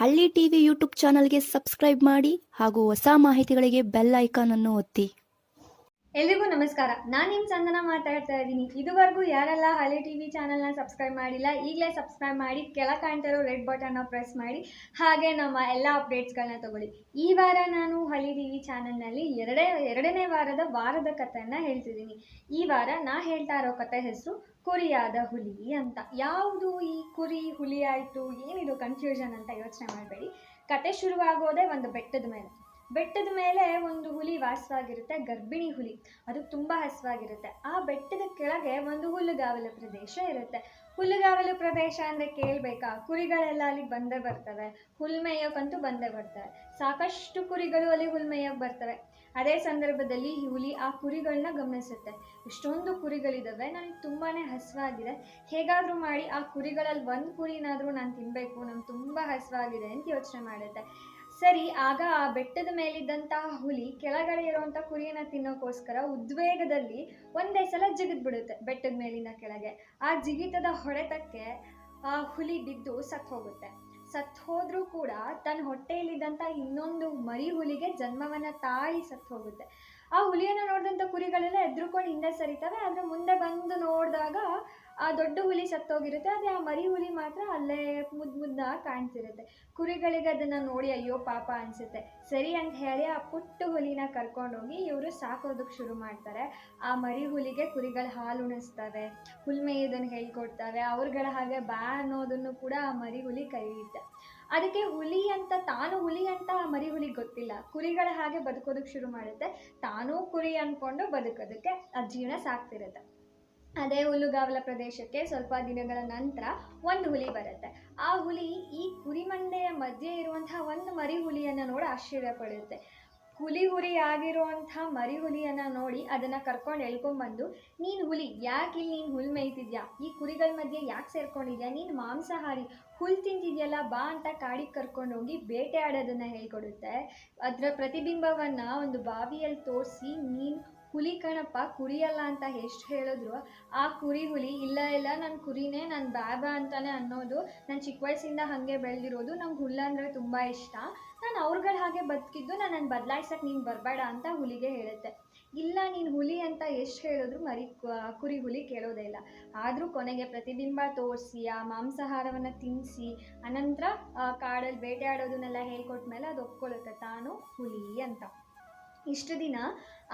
ಹಳ್ಳಿ TV YouTube ಚಾನಲ್ಗೆ subscribe ಮಾಡಿ ಹಾಗೂ ಹೊಸ ಮಾಹಿತಿಗಳಿಗೆ ಬೆಲ್ ಐಕಾನ್ ಅನ್ನು ಒತ್ತಿ. ಎಲ್ರಿಗೂ ನಮಸ್ಕಾರ. ನಾನು ನಿಮ್ಮ ಚಂದನ ಮಾತಾಡ್ತಾ ಇದ್ದೀನಿ. ಇದುವರೆಗೂ ಯಾರೆಲ್ಲ ಹಳೆ ಟಿ ವಿ ಚಾನಲ್ನ ಸಬ್ಸ್ಕ್ರೈಬ್ ಮಾಡಿಲ್ಲ, ಈಗಲೇ ಸಬ್ಸ್ಕ್ರೈಬ್ ಮಾಡಿ ಕೆಳ ಕಾಣ್ತಿರೋ ರೆಡ್ ಬಟನ್ನ ಪ್ರೆಸ್ ಮಾಡಿ, ಹಾಗೆ ನಮ್ಮ ಎಲ್ಲ ಅಪ್ಡೇಟ್ಸ್ಗಳನ್ನ ತಗೊಳ್ಳಿ. ಈ ವಾರ ನಾನು ಹಳಿ ಟಿ ವಿ ಚಾನಲ್ನಲ್ಲಿ ಎರಡೇ, ಎರಡನೇ ವಾರದ ವಾರದ ಕಥೆಯನ್ನು ಹೇಳ್ತಿದ್ದೀನಿ. ಈ ವಾರ ನಾ ಹೇಳ್ತಾ ಇರೋ ಕತೆ ಹೆಸರು ಕುರಿಯಾದ ಹುಲಿ ಅಂತ. ಯಾವುದು ಈ ಕುರಿ ಹುಲಿ ಆಯಿತು? ಏನಿದು ಕನ್ಫ್ಯೂಷನ್ ಅಂತ ಯೋಚನೆ ಮಾಡಬೇಡಿ. ಕತೆ ಶುರುವಾಗೋದೇ ಒಂದು ಬೆಟ್ಟದ ಮೇಲೆ. ಬೆಟ್ಟದ ಮೇಲೆ ಒಂದು ಹುಲಿ ವಾಸವಾಗಿರುತ್ತೆ, ಗರ್ಭಿಣಿ ಹುಲಿ. ಅದು ತುಂಬ ಹಸುವಾಗಿರುತ್ತೆ. ಆ ಬೆಟ್ಟದ ಕೆಳಗೆ ಒಂದು ಹುಲ್ಲುಗಾವಲು ಪ್ರದೇಶ ಇರುತ್ತೆ. ಹುಲ್ಲುಗಾವಲು ಪ್ರದೇಶ ಅಂದರೆ ಕೇಳಬೇಕಾ? ಕುರಿಗಳೆಲ್ಲ ಅಲ್ಲಿ ಬಂದೇ ಬರ್ತವೆ. ಹುಲ್ ಮೇಯೋಕ್ಕಂತೂ ಬಂದೇ ಬರ್ತವೆ. ಸಾಕಷ್ಟು ಕುರಿಗಳು ಅಲ್ಲಿ ಹುಲ್ ಮೇಯೋಕ್ಕೆ ಬರ್ತವೆ. ಅದೇ ಸಂದರ್ಭದಲ್ಲಿ ಈ ಹುಲಿ ಆ ಕುರಿಗಳನ್ನ ಗಮನಿಸುತ್ತೆ. ಇಷ್ಟೊಂದು ಕುರಿಗಳಿದ್ದಾವೆ ನನಗೆ ತುಂಬಾ ಹಸುವಾಗಿದೆ. ಹೇಗಾದರೂ ಮಾಡಿ ಆ ಕುರಿಗಳಲ್ಲಿ ಒಂದು ಕುರಿನಾದರೂ ನಾನು ತಿನ್ನಬೇಕು ನಂಗೆ ತುಂಬ ಹಸುವಾಗಿದೆ ಅಂತ ಯೋಚನೆ ಮಾಡುತ್ತೆ. ಸರಿ, ಆಗ ಆ ಬೆಟ್ಟದ ಮೇಲಿದ್ದಂತಹ ಹುಲಿ ಕೆಳಗಡೆ ಇರುವಂಥ ಕುರಿಯನ್ನ ತಿನ್ನೋಕ್ಕೋಸ್ಕರ ಉದ್ವೇಗದಲ್ಲಿ ಒಂದೇ ಸಲ ಜಿಗಿದ್ ಬಿಡುತ್ತೆ ಬೆಟ್ಟದ ಮೇಲಿನ ಕೆಳಗೆ. ಆ ಜಿಗಿತದ ಹೊಡೆತಕ್ಕೆ ಆ ಹುಲಿ ಬಿದ್ದು ಸತ್ತು ಹೋಗುತ್ತೆ ಸತ್ತು ಹೋದ್ರೂ ಕೂಡ ತನ್ನ ಹೊಟ್ಟೆಯಲ್ಲಿದ್ದಂಥ ಇನ್ನೊಂದು ಮರಿ ಹುಲಿಗೆ ಜನ್ಮವನ್ನ ತಾಳಿ ಸತ್ತು ಹೋಗುತ್ತೆ ಆ ಹುಲಿಯನ್ನು ನೋಡಿದಂಥ ಕುರಿಗಳೆಲ್ಲ ಎದ್ರುಕೊಂಡು ಹಿಂದೆ ಸರಿತವೆ. ಆದರೆ ಮುಂದೆ ಬಂದು ನೋಡಿದಾಗ ಆ ದೊಡ್ಡ ಹುಲಿ ಸತ್ತೋಗಿರುತ್ತೆ. ಆದರೆ ಆ ಮರಿ ಹುಲಿ ಮಾತ್ರ ಅಲ್ಲೇ ಮುದ್ದು ಮುದ್ದಾಗಿ ಕಾಣ್ತಿರುತ್ತೆ. ಕುರಿಗಳಿಗೆ ಅದನ್ನು ನೋಡಿ ಅಯ್ಯೋ ಪಾಪ ಅನಿಸುತ್ತೆ. ಸರಿ ಅಂತ ಹೇಳಿ ಆ ಪುಟ್ಟ ಹುಲಿನ ಕರ್ಕೊಂಡೋಗಿ ಇವರು ಸಾಕೋದಕ್ಕೆ ಶುರು ಮಾಡ್ತಾರೆ. ಆ ಮರಿ ಹುಲಿಗೆ ಕುರಿಗಳ ಹಾಲು ಉಣಿಸ್ತವೆ. ಹುಲ್ ಮೇಯೋದನ್ನು ಹೇಳ್ಕೊಡ್ತವೆ. ಅವ್ರಗಳ ಹಾಗೆ ಬಾ ಅನ್ನೋದನ್ನು ಕೂಡ ಆ ಮರಿ ಹುಲಿ ಕಲಿಯುತ್ತೆ ಅದಕ್ಕೆ ಹುಲಿ ಅಂತ, ತಾನು ಹುಲಿ ಅಂತ ಮರಿ ಹುಲಿ ಗೊತ್ತಿಲ್ಲ. ಕುರಿಗಳ ಹಾಗೆ ಬದುಕೋದಕ್ಕೆ ಶುರು ಮಾಡುತ್ತೆ. ತಾನೂ ಕುರಿ ಅಂದ್ಕೊಂಡು ಬದುಕೋದಕ್ಕೆ ಆ ಜೀವನ ಸಾಕ್ತಿರುತ್ತೆ ಅದೇ ಹುಲ್ಲುಗಾವಲ ಪ್ರದೇಶಕ್ಕೆ ಸ್ವಲ್ಪ ದಿನಗಳ ನಂತರ ಒಂದು ಹುಲಿ ಬರುತ್ತೆ. ಆ ಹುಲಿ ಈ ಕುರಿಮಂಡೆಯ ಮಧ್ಯೆ ಇರುವಂತಹ ಒಂದು ಮರಿ ಹುಲಿಯನ್ನು ನೋಡಿ ಆಶ್ಚರ್ಯ ಪಡುತ್ತೆ. ಹುಲಿ ಹುರಿ ಆಗಿರುವಂಥ ಮರಿ ಹುಲಿಯನ್ನು ನೋಡಿ ಅದನ್ನು ಕರ್ಕೊಂಡು ಎಳ್ಕೊಂಬಂದು, ನೀನು ಹುಲಿ, ಯಾಕೆ ಇಲ್ಲಿ ನೀನು ಹುಲ್ ಮೇಯ್ತಿದ್ಯಾ? ಈ ಕುರಿಗಳ ಮಧ್ಯೆ ಯಾಕೆ ಸೇರ್ಕೊಂಡಿದ್ಯಾ? ನೀನು ಮಾಂಸಾಹಾರಿ, ಹುಲ್ ತಿಂತಿದ್ಯಲ್ಲ ಬಾ ಅಂತ ಕಾಡಿಗೆ ಕರ್ಕೊಂಡೋಗಿ ಬೇಟೆ ಆಡೋದನ್ನ ಹೇಳ್ಕೊಡುತ್ತೆ. ಅದರ ಪ್ರತಿಬಿಂಬವನ್ನು ಒಂದು ಬಾವಿಯಲ್ಲಿ ತೋರಿಸಿ ನೀನು ಹುಲಿ ಕಣಪ್ಪ, ಕುರಿಯಲ್ಲ ಅಂತ ಎಷ್ಟು ಹೇಳಿದ್ರು, ಆ ಕುರಿ ಹುಲಿ, ಇಲ್ಲ ಇಲ್ಲ ನನ್ನ ಕುರಿನೇ ನನ್ನ ಬಾಬಾ ಅಂತಾನೆ ಅನ್ನೋದು ನಾನು ಚಿಕ್ಕ ವಯಸ್ಸಿಂದ ಹಾಗೆ ಬೆಳೆದಿರೋದು ನಂಗೆ ಹುಲ್ಲ ಅಂದರೆ ತುಂಬ ಇಷ್ಟ. ನಾನು ಅವ್ರಗಳ ಹಾಗೆ ಬದುಕಿದ್ದು ನಾನು ನನ್ನ ಬದಲಾಯಿಸಕ್ಕೆ ನೀನು ಬರಬೇಡ ಅಂತ ಹುಲಿಗೆ ಹೇಳುತ್ತೆ. ಇಲ್ಲ, ನೀನು ಹುಲಿ ಅಂತ ಎಷ್ಟು ಹೇಳಿದ್ರು ಮರಿ ಕುರಿ ಹುಲಿ ಕೇಳೋದೇ ಇಲ್ಲ. ಆದರೂ ಕೊನೆಗೆ ಪ್ರತಿಬಿಂಬ ತೋರಿಸಿ, ಆ ಮಾಂಸಾಹಾರವನ್ನು ತಿನ್ನಿಸಿ ಅನಂತರ ಕಾಡಲ್ಲಿ ಬೇಟೆಯಾಡೋದನ್ನೆಲ್ಲ ಹೇಳ್ಕೊಟ್ಟ ಮೇಲೆ ಅದು ಒಪ್ಕೊಳ್ಳುತ್ತೆ ತಾನು ಹುಲಿ ಅಂತ. ಇಷ್ಟು ದಿನ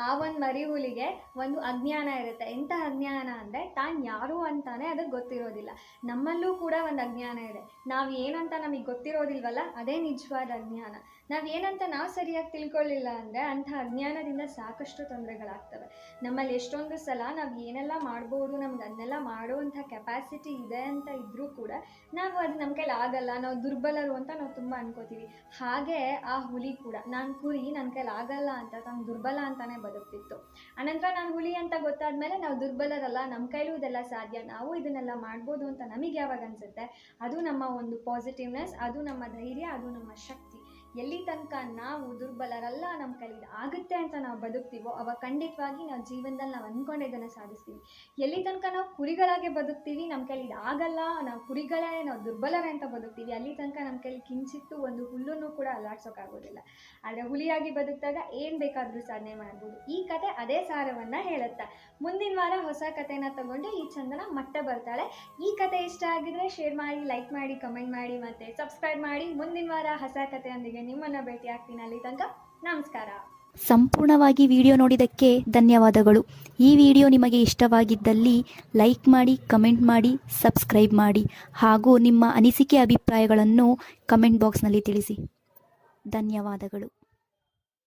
ಆ ಒಂದು ಮರಿ ಹುಲಿಗೆ ಒಂದು ಅಜ್ಞಾನ ಇರುತ್ತೆ. ಎಂಥ ಅಜ್ಞಾನ ಅಂದರೆ ತಾನು ಯಾರು ಅಂತಾನೆ ಅದಕ್ಕೆ ಗೊತ್ತಿರೋದಿಲ್ಲ. ನಮ್ಮಲ್ಲೂ ಕೂಡ ಒಂದು ಅಜ್ಞಾನ ಇದೆ. ನಾವು ಏನಂತ ನಮಗೆ ಗೊತ್ತಿರೋದಿಲ್ವಲ್ಲ, ಅದೇ ನಿಜವಾದ ಅಜ್ಞಾನ. ನಾವು ಏನಂತ ನಾವು ಸರಿಯಾಗಿ ತಿಳ್ಕೊಳ್ಳಿಲ್ಲ ಅಂದರೆ ಅಂಥ ಅಜ್ಞಾನದಿಂದ ಸಾಕಷ್ಟು ತೊಂದರೆಗಳಾಗ್ತವೆ. ನಮ್ಮಲ್ಲಿ ಎಷ್ಟೊಂದು ಸಲ ನಾವು ಏನೆಲ್ಲ ಮಾಡ್ಬೋದು ನಮ್ಗೆ ಅದನ್ನೆಲ್ಲ ಮಾಡುವಂಥ ಕೆಪಾಸಿಟಿ ಇದೆ ಅಂತ ಇದ್ದರೂ ಕೂಡ ನಾವು ಅದು ನಮ್ಮ ಕೈಲಿ ಆಗಲ್ಲ, ನಾವು ದುರ್ಬಲರು ಅಂತ ನಾವು ತುಂಬ ಅನ್ಕೋತೀವಿ. ಹಾಗೆ ಆ ಹುಲಿ ಕೂಡ, ನಾನು ಕುರಿ ನನ್ನ ಕೈಲಿ ಆಗಲ್ಲ ಅಂತ, ತಾನು ದುರ್ಬಲ ಅಂತಾನೆ ಬದುಕ್ತಿತ್ತು ಅನಂತರ ನಾನು ಹುಲಿ ಅಂತ ಗೊತ್ತಾದ್ಮೇಲೆ ನಾವು ದುರ್ಬಲರಲ್ಲ ನಮ್ಮ ಕೈಲೂ ಇದೆಲ್ಲ ಸಾಧ್ಯ, ನಾವು ಇದನ್ನೆಲ್ಲ ಮಾಡ್ಬೋದು ಅಂತ ನಮಗೆ ಯಾವಾಗ ಅನ್ಸುತ್ತೆ? ಅದು ನಮ್ಮ ಒಂದು ಪಾಸಿಟಿವ್ನೆಸ್ ಅದು ನಮ್ಮ ಧೈರ್ಯ, ಅದು ನಮ್ಮ ಶಕ್ತಿ. ಎಲ್ಲಿ ತನಕ ನಾವು ದುರ್ಬಲರಲ್ಲ ನಮ್ಮ ಕೈಲಿ ಆಗುತ್ತೆ ಅಂತ ನಾವು ಬದುಕ್ತೀವೋ ಅವಾಗ ಖಂಡಿತವಾಗಿ ನಾವು ಜೀವನದಲ್ಲಿ ನಾವು ಅಂದ್ಕೊಂಡಿದ್ದನ್ನು ಸಾಧಿಸ್ತೀವಿ. ಎಲ್ಲಿ ತನಕ ನಾವು ಕುರಿಗಳಾಗೆ ಬದುಕ್ತೀವಿ, ನಮ್ಮ ಕೈಲಿ ಆಗಲ್ಲ, ನಾವು ಕುರಿಗಳೇ, ನಾವು ದುರ್ಬಲರೇ ಅಂತ ಬದುಕ್ತೀವಿ. ಅಲ್ಲಿ ತನಕ ನಮ್ಮ ಕೈಲಿ ಕಿಂಚಿತ್ತು ಒಂದು ಹುಲ್ಲನ್ನು ಕೂಡ ಅಲ್ಲಾಡ್ಸೋಕ್ಕಾಗೋದಿಲ್ಲ. ಆದರೆ ಹುಲಿಯಾಗಿ ಬದುಕಿದಾಗ ಏನು ಬೇಕಾದರೂ ಸಾಧನೆ ಮಾಡ್ಬೋದು. ಈ ಕತೆ ಅದೇ ಸಾರವನ್ನು ಹೇಳುತ್ತೆ. ಮುಂದಿನ ವಾರ ಹೊಸ ಕಥೆನ ತಗೊಂಡು ಈ ಚಂದನ ಮತ್ತೆ ಬರ್ತಾಳೆ. ಈ ಕತೆ ಇಷ್ಟ ಆಗಿದ್ರೆ ಶೇರ್ ಮಾಡಿ ಲೈಕ್ ಮಾಡಿ ಕಮೆಂಟ್ ಮಾಡಿ ಮತ್ತೆ ಸಬ್ಸ್ಕ್ರೈಬ್ ಮಾಡಿ. ಮುಂದಿನ ವಾರ ಹೊಸ ಕಥೆಯೊಂದಿಗೆ ನಿಮ್ಮನ್ನು ಭೇಟಿ ಆಗ್ತೀನಿ ಅಲ್ಲಿ ತನಕ. ನಮಸ್ಕಾರ. ಸಂಪೂರ್ಣವಾಗಿ ವಿಡಿಯೋ ನೋಡಿದ್ದಕ್ಕೆ ಧನ್ಯವಾದಗಳು. ಈ ವಿಡಿಯೋ ನಿಮಗೆ ಇಷ್ಟವಾಗಿದ್ದಲ್ಲಿ ಲೈಕ್ ಮಾಡಿ, ಕಮೆಂಟ್ ಮಾಡಿ, ಸಬ್ಸ್ಕ್ರೈಬ್ ಮಾಡಿ ಹಾಗೂ ನಿಮ್ಮ ಅನಿಸಿಕೆ ಅಭಿಪ್ರಾಯಗಳನ್ನು ಕಮೆಂಟ್ ಬಾಕ್ಸ್ನಲ್ಲಿ ತಿಳಿಸಿ. ಧನ್ಯವಾದಗಳು.